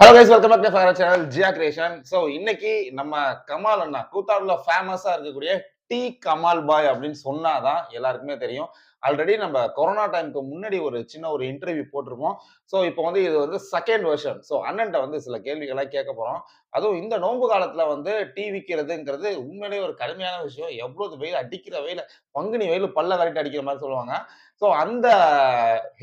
Hello guys welcome back to fire channel Jiya creation so இன்னைக்கு நம்ம கமால் அண்ணா கூத்தாடுல ஃபேமஸா இருக்கக்கூடிய டி கமால் பாய் அப்படின்னு சொன்னாதான் எல்லாருக்குமே தெரியும். ஆல்ரெடி நம்ம கொரோனா டைமுக்கு முன்னாடி ஒரு சின்ன ஒரு இன்டர்வியூ போட்டிருப்போம். ஸோ இப்போ வந்து இது வந்து செகண்ட் வெர்ஷன் ஸோ அண்ணன்ட்ட வந்து சில கேள்விகளாக கேட்க போகிறோம் அதுவும் இந்த நோன்பு காலத்தில் வந்து டீ விற்கிறதுங்கிறது உண்மையிலேயே ஒரு கடுமையான விஷயம். எவ்வளோ வெயில் அடிக்கிற வெயில் பங்குனி வெயில் பல்ல கரெக்டாக அடிக்கிற மாதிரி சொல்லுவாங்க. ஸோ அந்த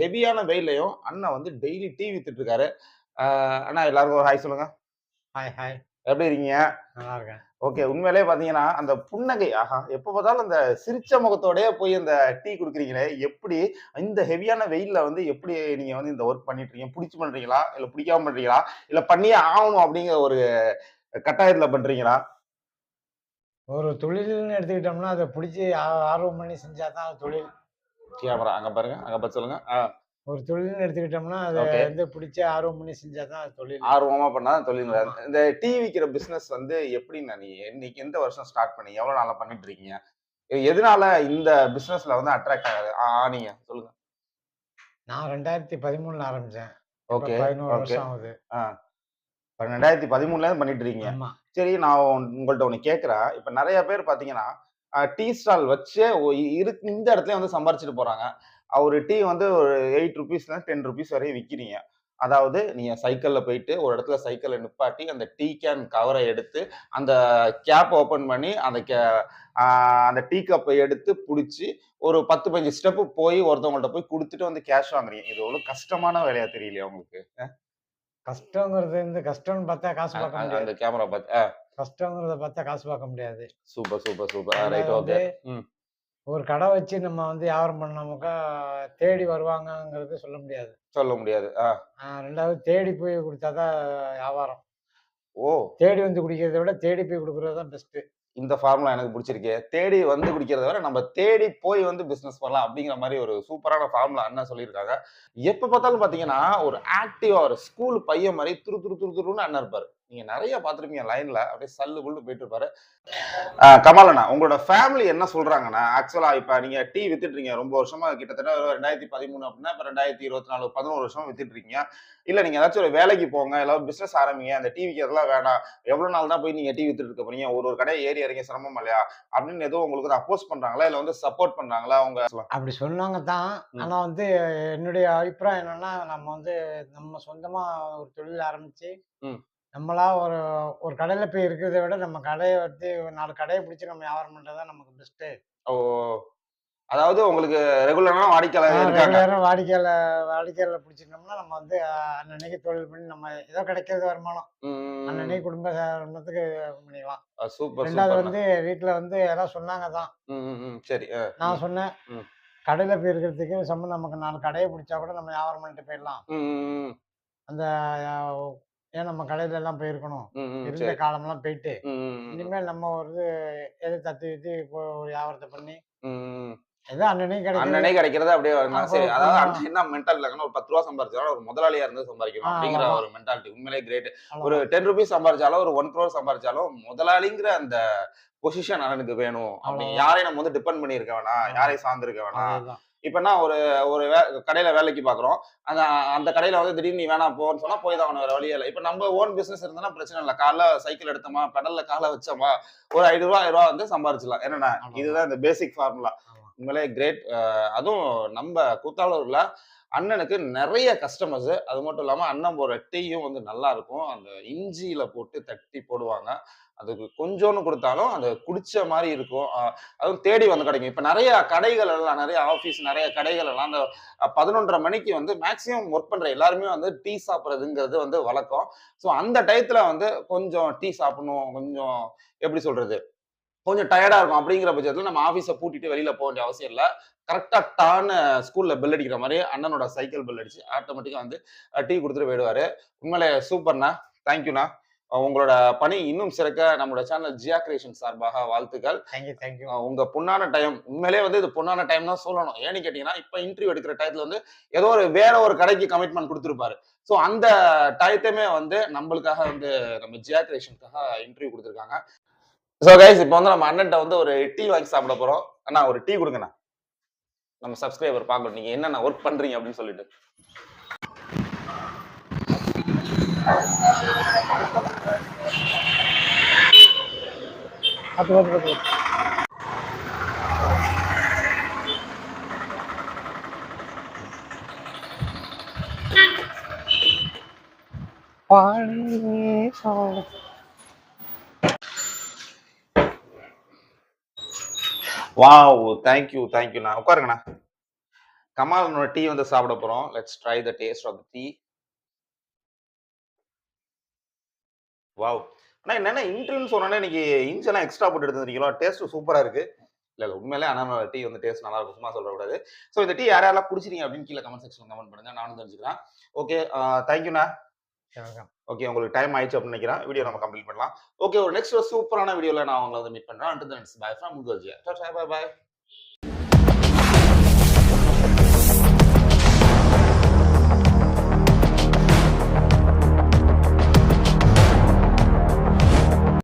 ஹெவியான வெயிலையும் அண்ணன் வந்து டெய்லி டீ வித்துட்டு இருக்காரு. அண்ணா எல்லாருக்கும் ஒரு ஹாய் சொல்லுங்க. ஹாய் ஹாய் எப்படி இருக்கீங்க? நல்லா இருக்கேன் ஓகே உண்மையிலே பாத்தீங்கன்னா அந்த புன்னகை ஆஹா எப்ப பார்த்தாலும் அந்த சிரிச்ச முகத்தோடயே போய் இந்த டீ குடுக்குறீங்களே எப்படி இந்த ஹெவியான வெயில்ல வந்து எப்படி நீங்க வந்து இந்த ஒர்க் பண்ணிட்டு இருக்கீங்க பிடிச்சி பண்றீங்களா? இல்ல பிடிக்காம பண்றீங்களா? இல்ல பண்ணியே ஆகணும் அப்படிங்கிற ஒரு கட்டாயத்துல பண்றீங்களா? ஒரு தொழில்னு எடுத்துக்கிட்டோம்னா அதை பிடிச்சி ஆர்வம் பண்ணி செஞ்சா தான் அது தொழில். கேமரா அங்க பாருங்க. அங்க பார்த்து சொல்லுங்க. ஆ, ஒரு தொழில்னு எடுத்துக்கிட்டோம்னா அதை. வந்து பிடிச்சி ஆர்வம் பண்ணி செஞ்சா தான் அது தொழில். ஆர்வமா பண்ணா தொழில் இந்த டீ விற்கிற பிசினஸ் வந்து எப்படின்னா நீ இன்னைக்கு எந்த வருஷம் ஸ்டார்ட் பண்ணீங்க எவ்வளவு நாளா பண்ணிட்டு இருக்கீங்க? எதனால இந்த பிசினஸ்ல வந்து அட்ராக்ட் ஆகுது? ஆனீங்க சொல்லுங்க. நான் ரெண்டாயிரத்தி பதிமூணுல ஆரம்பிச்சேன். ஓகே பதினோரு வருஷம் ஆகுது. ரெண்டாயிரத்தி பதிமூணுல இருந்து பண்ணிட்டு இருக்கீங்க. சரி நான் உங்கள்ட்ட ஒண்ணு கேட்கறேன். இப்ப நிறைய பேர் பாத்தீங்கன்னா டீ ஸ்டால் வச்சே இருக்கு இந்த இடத்துல வந்து சம்பாரிச்சிட்டு போறாங்க. ஒரு டீ வந்து ஒரு எயிட் ருபீஸ்ல டென் ருபீஸ் வரையும் விற்கிறீங்க அதாவது நீங்க சைக்கிள்ல போயிட்டு ஒரு இடத்துல சைக்கிளை நிப்பாட்டி அந்த டீ கேன் கவரை எடுத்து அந்த கேப் ஓபன் பண்ணி அந்த ஆஹ் அந்த டீ கப்பை எடுத்து பிடிச்சி ஒரு பத்து பதினஞ்சு ஸ்டெப்பு போய் ஒருத்தவங்கள்ட்ட போய் கொடுத்துட்டு வந்து கேஷ் வாங்குறீங்க. இது எவ்வளவு கஷ்டமான வேலையா தெரியலையா உங்களுக்கு? கஷ்டங்கிறது வந்து கஷ்டம்னு பார்த்தா காசு பார்க்க முடியாது. அந்த கேமரா பார்த்து கஷ்டங்கிறத பார்த்தா காசு பார்க்க முடியாது. Super super super. Right okay. ஒரு கடை வச்சு நம்ம வந்து வியாபாரம் பண்ணாமக்கா தேடி வருவாங்கங்கிறது சொல்ல முடியாது. சொல்ல முடியாது. ரெண்டாவது தேடி போய் கொடுத்தாதான் வியாபாரம். ஓ. தேடி வந்து குடிக்கிறதை விட தேடி போய் கொடுக்குறது தான் பெஸ்ட்டு இந்த ஃபார்முலா எனக்கு பிடிச்சிருக்கு. தேடி வந்து குடிக்கிறத விட நம்ம தேடி போய் வந்து பிசினஸ் பண்ணலாம் அப்படிங்கிற மாதிரி ஒரு சூப்பரான ஃபார்முலா அண்ணன் சொல்லியிருக்காங்க. எப்ப பார்த்தாலும் பாத்தீங்கன்னா ஒரு ஆக்டிவா ஒரு ஸ்கூல் பையன் மாதிரி துரு துரு துரு துருன்னு அண்ணன் இருப்பாரு. நீங்க நிறைய பார்த்திருப்பீங்க லைன்ல அப்படியே சல்லு புல்லு போயிட்டு இருப்பாரு. ஆஹ் கமல் அண்ணா உங்களோட ஃபேமிலி என்ன சொல்றாங்கன்னா ஆக்சுவலா இப்ப நீங்க டீ வித்துட்டு இருக்கீங்க ரொம்ப வருஷமா கிட்டத்தட்ட ரெண்டாயிரத்தி பதிமூணு அப்படின்னா இப்ப ரெண்டாயிரத்தி இருபத்தி நாலு பதினோரு வருஷமா வித்துட்டு இருக்கீங்க இல்ல நீங்க ஏதாச்சும் ஒரு வேலைக்கு போங்க எல்லாரும் பிசினஸ் ஆரம்பிங்க அந்த டீ விற்கிறதுலாம் வேணாம். எவ்வளவு நாள் தான் போய் நீங்க டீ வித்துட்டு இருக்க போறீங்க? ஒரு ஒரு கடையை ஏறி இறங்கி சிரமம் இல்லையா? அப்படின்னு ஏதோ உங்களுக்கு அப்போஸ் பண்றாங்களா? இல்ல வந்து சப்போர்ட் பண்றாங்களா? அவங்க அப்படி சொன்னாங்க தான். ம். ஆனா வந்து என்னுடைய அபிப்பிராயம் என்னன்னா நம்ம வந்து நம்ம சொந்தமா ஒரு தொழில் ஆரம்பிச்சு. நம்மளா ஒரு ஒரு கடையில போய் இருக்கிறத விட நம்ம கடையை வந்து ஒரு நாலு கடையை பிடிச்சி நம்ம வியாபாரம் பண்றது தான் நமக்கு பெஸ்ட்டு ஓ. அதாவது உங்களுக்கு ரெகுலரான வாடிக்கையாளர் இருக்காங்க. வாடிக்கையாளர் வாடிக்கையாளர் பிடிச்சிருந்தோம்னா நம்ம வந்து அன்னன்னைக்கு தொழில் பண்ணி நம்ம ஏதோ கிடைக்கிறது வருமானம். அன்னன்னைக்கு குடும்ப குடும்பத்துக்கு பண்ணிக்கலாம். சூப்பர் ரெண்டாவது வந்து வீட்டுல வந்து யாராவது சொன்னாங்க தான். சரி நான் சொன்னேன். கடையில போய் இருக்கிறதுக்கு சம்பந்தம் நமக்கு நாலு கடையை பிடிச்சா கூட நம்ம வியாபாரம் பண்ணிட்டு போயிடலாம். அந்த ஏன் நம்ம கடையில எல்லாம் போயிருக்கணும்? இருந்த காலம்லாம் போயிட்டு. இனிமேல் நம்ம ஒரு எது தத்தி இப்போ ஒரு வியாபாரத்தை பண்ணி கிடைக்கும் கிடைக்கிறது அப்படியே அப்போ சரி அதாவது. அண்ணன் என்ன மென்டாலிட்டி இருக்காங்கன்னா ஒரு பத்து ரூபா சம்பாரிச்சாலும் ஒரு முதலாளியா இருந்து சம்பாதிக்கணும் அப்படிங்கிற. ஒரு மென்டாலிட்டி உண்மையிலே கிரேட் ஒரு டென் ருபீஸ் சம்பாரிச்சாலும் ஒரு ஒன் க்ரோர் சம்பாரிச்சாலும் முதலாளிங்கிற அந்த பொசிஷன் அண்ணனுக்கு வேணும் அப்படி. யாரையும் நம்ம வந்து டிபெண்ட் பண்ணி இருக்க வேணாம். யாரையும் சார்ந்து இருக்க வேணாம். இப்ப என்ன ஒரு ஒரு கடையில வேலைக்கு பாக்குறோம் அந்த அந்த கடையில வந்து திடீர்னு நீ வேணாம் போன்னு சொன்னா போய் தான் வேற வழியே இல்லை இப்ப நம்ம ஓன் பிசினஸ் இருந்தா பிரச்சனை இல்லை காலைல சைக்கிள் எடுத்தோமா பெடல்ல காலை வச்சோமா ஒரு ஐநூறு ரூபா ஆயிரம் ரூபா வந்து சம்பாரிச்சிடலாம் ஆமா. இதுதான் இந்த பேசிக் ஃபார்முலா. உண்மையிலே கிரேட். அதுவும் நம்ம கூத்தாளூர்ல அண்ணனுக்கு நிறைய கஸ்டமர்ஸ் அது மட்டும் இல்லாமல் அண்ணன் போகிற டீயும் வந்து நல்லா இருக்கும். அந்த இஞ்சியில போட்டு தட்டி போடுவாங்க. அதுக்கு கொஞ்சோன்னு கொடுத்தாலும் அந்த குடிச்ச மாதிரி இருக்கும். அதுவும் தேடி வந்து கிடைக்கும். இப்போ நிறைய கடைகள் எல்லாம் நிறைய ஆஃபீஸ் நிறைய கடைகள் எல்லாம் அந்த பதினொன்றரை மணிக்கு வந்து மேக்சிமம் ஒர்க் பண்ணுற எல்லாருமே வந்து டீ சாப்பிட்றதுங்கிறது வந்து வழக்கம். ஸோ அந்த டயத்தில் வந்து கொஞ்சம் டீ சாப்பிடணும். கொஞ்சம் எப்படி சொல்றது? கொஞ்சம் டயர்டா இருக்கும். அப்படிங்கிற பட்சத்துல நம்ம ஆபீஸை பூட்டிட்டு வெளியில போக வேண்டிய அவசியம் இல்லை. கரெக்டா டான்னு ஸ்கூல்ல பெல் அடிக்கிற மாதிரி அண்ணனோட சைக்கிள் பெல் அடிச்சு ஆட்டோமேட்டிக்கா வந்து டீ கொடுத்துட்டு போயிடுவாரு. உண்மையிலே சூப்பர்ண்ணா தேங்க்யூண்ணா உங்களோட பணி இன்னும் சிறக்க நம்மளோட சேனல் ஜியா கிரியேஷன் சார்பாக வாழ்த்துக்கள். தேங்க்யூ தேங்க்யூ அஹ் உங்க பொண்ணான டைம் உண்மையிலே வந்து இது பொண்ணான டைம் தான் சொல்லணும். ஏன்னு கேட்டீங்கன்னா இப்ப இன்டர்வியூ எடுக்கிற டயத்துல வந்து ஏதோ ஒரு வேற ஒரு கடைக்கு கமிட்மெண்ட் கொடுத்துருப்பாரு. ஸோ அந்த டயத்தையுமே வந்து நம்மளுக்காக வந்து நம்ம ஜியா கிரியேஷனுக்காக இன்டர்வியூ கொடுத்துருக்காங்க. ஸோ கைஸ் இப்போ வந்து நம்ம அண்ணன்ட்ட வந்து ஒரு டீ வாங்கி சாப்பிட போறோம். அண்ணா ஒரு டீ கொடுங்கண்ணா. நம்ம சப்ஸ்கிரைபர் பார்க்கணும். நீங்க என்னென்ன ஒர்க் பண்றீங்க அப்படின்னு சொல்லிட்டு. பாடி வாவ் தேங்க்யூ தேங்க்யூண்ணா உட்காருங்கண்ணா. கமாலனோட டீ வந்து சாப்பிட போறோம். Let's try the taste of the tea wow அண்ணா என்னென்ன இன்ட்ரின்னு சொன்னோன்னே இன்னைக்கு இன்ச்செல்லாம் எக்ஸ்ட்ரா போட்டு எடுத்துருக்கீங்களோ டேஸ்ட் சூப்பராக இருக்கு. இல்லை இல்லை உண்மையிலே ஆனால் டீ வந்து டேஸ்ட் நல்லா இருக்கும். சும்மா சொல்லக்கூடாது. ஸோ இந்த டீ யார் யாரெல்லாம் குடிச்சிருங்க அப்படின்னு கீழே கமெண்ட் செக்ஷன் கமெண்ட் பண்ணுங்க. நானும் தெரிஞ்சுக்கிறேன். ஓகே தேங்க்யூண்ணா ஓகே உங்களுக்கு டைம் ஆயிடுச்சு அப்படின்னு நினைக்கிறேன். வீடியோ நம்ம கம்ப்ளீட் பண்ணலாம். ஓகே ஒரு நெக்ஸ்ட் ஒரு சூப்பரான வீடியோல நான் உங்களை வந்து மீட் பண்றேன். And then bye from Mukherjee bye bye